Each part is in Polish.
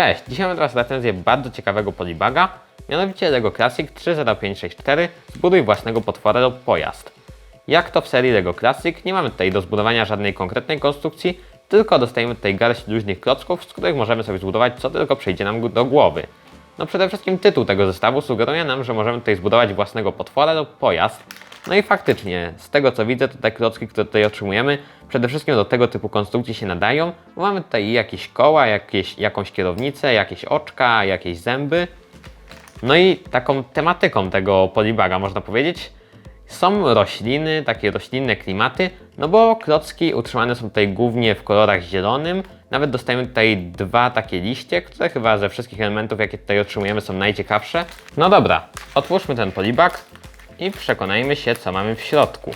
Cześć, dzisiaj mam dla Was recenzję bardzo ciekawego polibaga, mianowicie LEGO Classic 30564 Zbuduj własnego potwora lub pojazd. Jak to w serii LEGO Classic, nie mamy tutaj do zbudowania żadnej konkretnej konstrukcji, tylko dostajemy tutaj garść luźnych klocków, z których możemy sobie zbudować co tylko przyjdzie nam do głowy. No przede wszystkim tytuł tego zestawu sugeruje nam, że możemy tutaj zbudować własnego potwora lub pojazd. No i faktycznie, z tego co widzę, to te klocki, które tutaj otrzymujemy, przede wszystkim do tego typu konstrukcji się nadają. Mamy tutaj jakieś koła, jakieś, jakąś kierownicę, jakieś oczka, jakieś zęby. No i taką tematyką tego polibaga można powiedzieć są rośliny, takie roślinne klimaty, no bo klocki utrzymane są tutaj głównie w kolorach zielonym. Nawet dostajemy tutaj dwa takie liście, które chyba ze wszystkich elementów, jakie tutaj otrzymujemy, są najciekawsze. No dobra, otwórzmy ten polibag i przekonajmy się, co mamy w środku.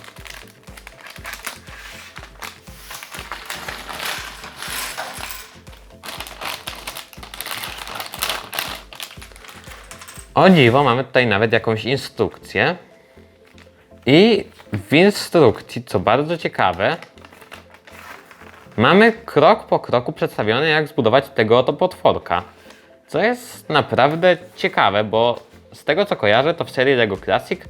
O dziwo, mamy tutaj nawet jakąś instrukcję. I w instrukcji, co bardzo ciekawe, mamy krok po kroku przedstawione, jak zbudować tego oto potworka. Co jest naprawdę ciekawe, bo z tego co kojarzę, to w serii LEGO Classic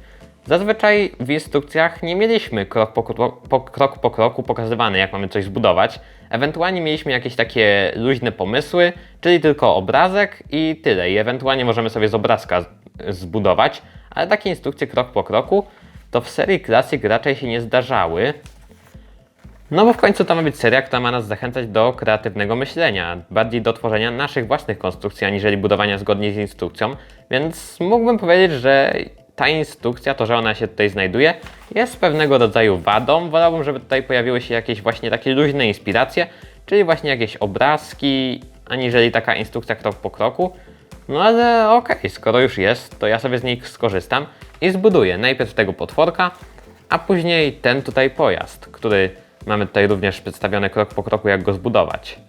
zazwyczaj w instrukcjach nie mieliśmy krok po, po, krok po kroku pokazywane, jak mamy coś zbudować. Ewentualnie mieliśmy jakieś takie luźne pomysły, czyli tylko obrazek i tyle. I ewentualnie możemy sobie z obrazka zbudować, ale takie instrukcje krok po kroku to w serii Classic raczej się nie zdarzały. No bo w końcu to ma być seria, która ma nas zachęcać do kreatywnego myślenia, bardziej do tworzenia naszych własnych konstrukcji, aniżeli budowania zgodnie z instrukcją, więc mógłbym powiedzieć, że ta instrukcja, to, że ona się tutaj znajduje, jest pewnego rodzaju wadą. Wolałbym, żeby tutaj pojawiły się jakieś właśnie takie luźne inspiracje, czyli właśnie jakieś obrazki, aniżeli taka instrukcja krok po kroku. No ale okej, skoro już jest, to ja sobie z niej skorzystam i zbuduję najpierw tego potworka, a później ten tutaj pojazd, który mamy tutaj również przedstawiony krok po kroku, jak go zbudować.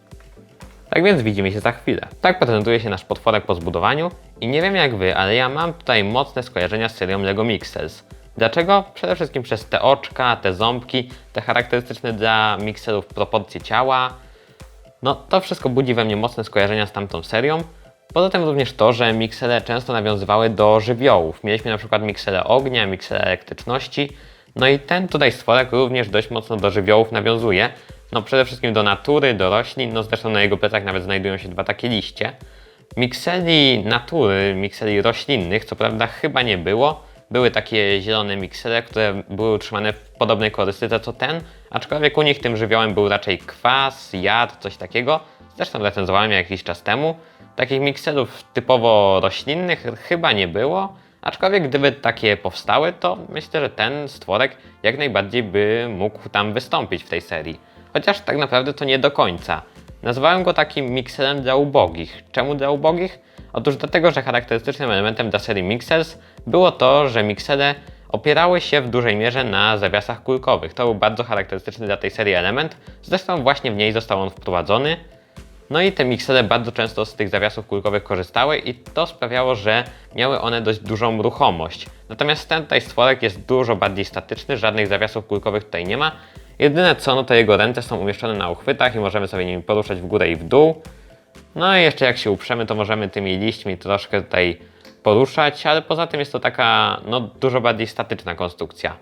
Tak więc widzimy się za chwilę. Tak prezentuje się nasz potworek po zbudowaniu i nie wiem jak wy, ale ja mam tutaj mocne skojarzenia z serią LEGO Mixels. Dlaczego? Przede wszystkim przez te oczka, te ząbki, te charakterystyczne dla mikselów proporcje ciała. No to wszystko budzi we mnie mocne skojarzenia z tamtą serią. Poza tym również to, że miksele często nawiązywały do żywiołów. Mieliśmy na przykład miksele ognia, miksele elektryczności. No i ten tutaj stworek również dość mocno do żywiołów nawiązuje. No przede wszystkim do natury, do roślin, no zresztą na jego plecach nawet znajdują się dwa takie liście. Mikseli natury, mikseli roślinnych, co prawda chyba nie było. Były takie zielone miksele, które były utrzymane w podobnej kolorystyce co ten, aczkolwiek u nich tym żywiołem był raczej kwas, jad, coś takiego. Zresztą recenzowałem je jakiś czas temu. Takich mikselów typowo roślinnych chyba nie było, aczkolwiek gdyby takie powstały, to myślę, że ten stworek jak najbardziej by mógł tam wystąpić w tej serii. Chociaż tak naprawdę to nie do końca. Nazwałem go takim mikselem dla ubogich. Czemu dla ubogich? Otóż dlatego, że charakterystycznym elementem dla serii Mixels było to, że miksele opierały się w dużej mierze na zawiasach kulkowych. To był bardzo charakterystyczny dla tej serii element, zresztą właśnie w niej został on wprowadzony. No i te miksele bardzo często z tych zawiasów kulkowych korzystały i to sprawiało, że miały one dość dużą ruchomość. Natomiast ten tutaj stworek jest dużo bardziej statyczny, żadnych zawiasów kulkowych tutaj nie ma. Jedyne co, no to jego ręce są umieszczone na uchwytach i możemy sobie nimi poruszać w górę i w dół. No i jeszcze jak się uprzemy, to możemy tymi liśćmi troszkę tutaj poruszać, ale poza tym jest to taka, no dużo bardziej statyczna konstrukcja.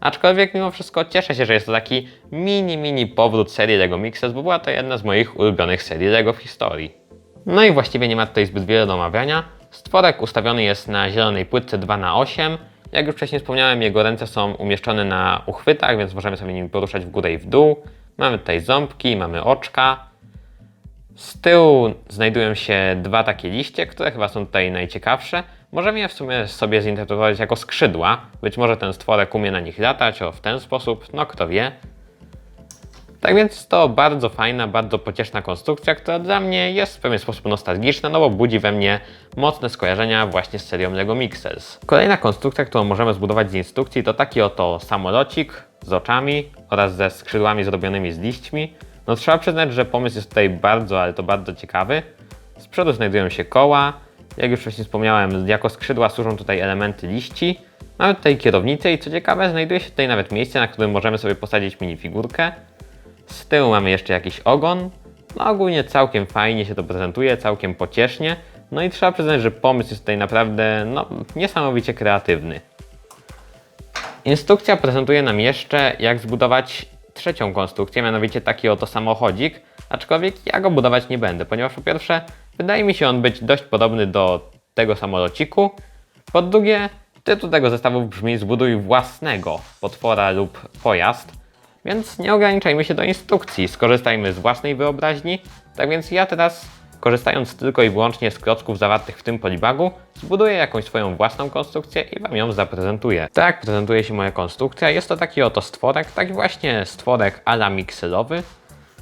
Aczkolwiek mimo wszystko cieszę się, że jest to taki mini, mini powrót serii LEGO Mixes, bo była to jedna z moich ulubionych serii LEGO w historii. No i właściwie nie ma tutaj zbyt wiele do omawiania. Stworek ustawiony jest na zielonej płytce 2x8. Jak już wcześniej wspomniałem, jego ręce są umieszczone na uchwytach, więc możemy sobie nimi poruszać w górę i w dół. Mamy tutaj ząbki, mamy oczka. Z tyłu znajdują się dwa takie liście, które chyba są tutaj najciekawsze. Możemy je w sumie sobie zinterpretować jako skrzydła. Być może ten stworek umie na nich latać, o w ten sposób, no kto wie. Tak więc to bardzo fajna, bardzo pocieszna konstrukcja, która dla mnie jest w pewien sposób nostalgiczna, no bo budzi we mnie mocne skojarzenia właśnie z serią LEGO Mixels. Kolejna konstrukcja, którą możemy zbudować z instrukcji to taki oto samolocik z oczami oraz ze skrzydłami zrobionymi z liśćmi. No trzeba przyznać, że pomysł jest tutaj bardzo, ale to bardzo ciekawy. Z przodu znajdują się koła. Jak już wcześniej wspomniałem, jako skrzydła służą tutaj elementy liści. Mamy tutaj kierownicę i co ciekawe, znajduje się tutaj nawet miejsce, na którym możemy sobie posadzić minifigurkę. Z tyłu mamy jeszcze jakiś ogon. no ogólnie całkiem fajnie się to prezentuje, całkiem pociesznie. No i trzeba przyznać, że pomysł jest tutaj naprawdę no, niesamowicie kreatywny. Instrukcja prezentuje nam jeszcze, jak zbudować trzecią konstrukcję, mianowicie taki oto samochodzik, aczkolwiek ja go budować nie będę, ponieważ po pierwsze, wydaje mi się on być dość podobny do tego samolociku, po drugie, tytuł tego zestawu brzmi zbuduj własnego potwora lub pojazd, więc nie ograniczajmy się do instrukcji, skorzystajmy z własnej wyobraźni, tak więc ja teraz, korzystając tylko i wyłącznie z klocków zawartych w tym polibagu, zbuduję jakąś swoją własną konstrukcję i Wam ją zaprezentuję. Tak prezentuje się moja konstrukcja, jest to taki oto stworek, taki właśnie stworek ala mikselowy,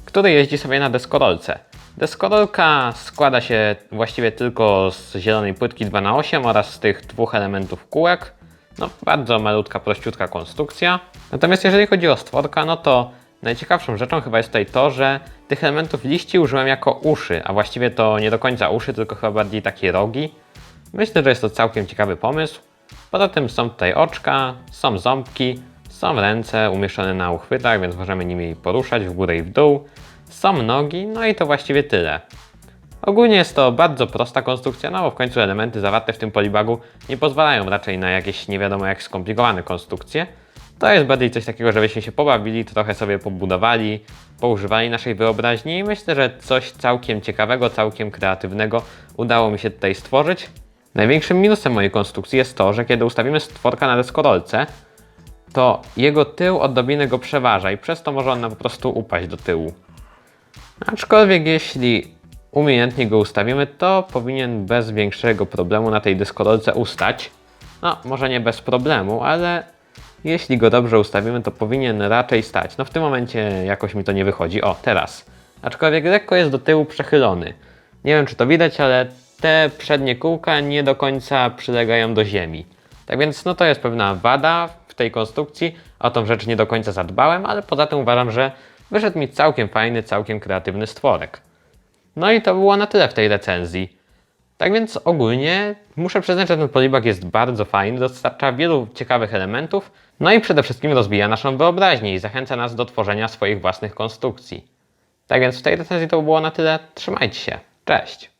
który jeździ sobie na deskorolce. Deskorolka składa się właściwie tylko z zielonej płytki 2x8 oraz z tych dwóch elementów kółek. No, bardzo malutka, prościutka konstrukcja. Natomiast jeżeli chodzi o stworka, no to najciekawszą rzeczą chyba jest tutaj to, że tych elementów liści użyłem jako uszy, a właściwie to nie do końca uszy, tylko chyba bardziej takie rogi. Myślę, że jest to całkiem ciekawy pomysł. Poza tym są tutaj oczka, są ząbki, są ręce umieszczone na uchwytach, więc możemy nimi poruszać w górę i w dół. Są nogi, no i to właściwie tyle. Ogólnie jest to bardzo prosta konstrukcja, no bo w końcu elementy zawarte w tym polibagu nie pozwalają raczej na jakieś nie wiadomo jak skomplikowane konstrukcje. To jest bardziej coś takiego, żebyśmy się pobawili, trochę sobie pobudowali, poużywali naszej wyobraźni i myślę, że coś całkiem ciekawego, całkiem kreatywnego udało mi się tutaj stworzyć. Największym minusem mojej konstrukcji jest to, że kiedy ustawimy stworka na deskorolce, to jego tył odrobinę go przeważa i przez to może on nam po prostu upaść do tyłu. Aczkolwiek jeśli umiejętnie go ustawimy, to powinien bez większego problemu na tej deskorolce ustać. No, może nie bez problemu, ale jeśli go dobrze ustawimy, to powinien raczej stać. No w tym momencie jakoś mi to nie wychodzi. O, teraz. Aczkolwiek lekko jest do tyłu przechylony. Nie wiem, czy to widać, ale te przednie kółka nie do końca przylegają do ziemi. Tak więc no to jest pewna wada w tej konstrukcji. O tą rzecz nie do końca zadbałem, ale poza tym uważam, że wyszedł mi całkiem fajny, całkiem kreatywny stworek. No i to było na tyle w tej recenzji. Tak więc ogólnie muszę przyznać, że ten polibag jest bardzo fajny, dostarcza wielu ciekawych elementów, no i przede wszystkim rozwija naszą wyobraźnię i zachęca nas do tworzenia swoich własnych konstrukcji. Tak więc w tej recenzji to było na tyle. Trzymajcie się. Cześć!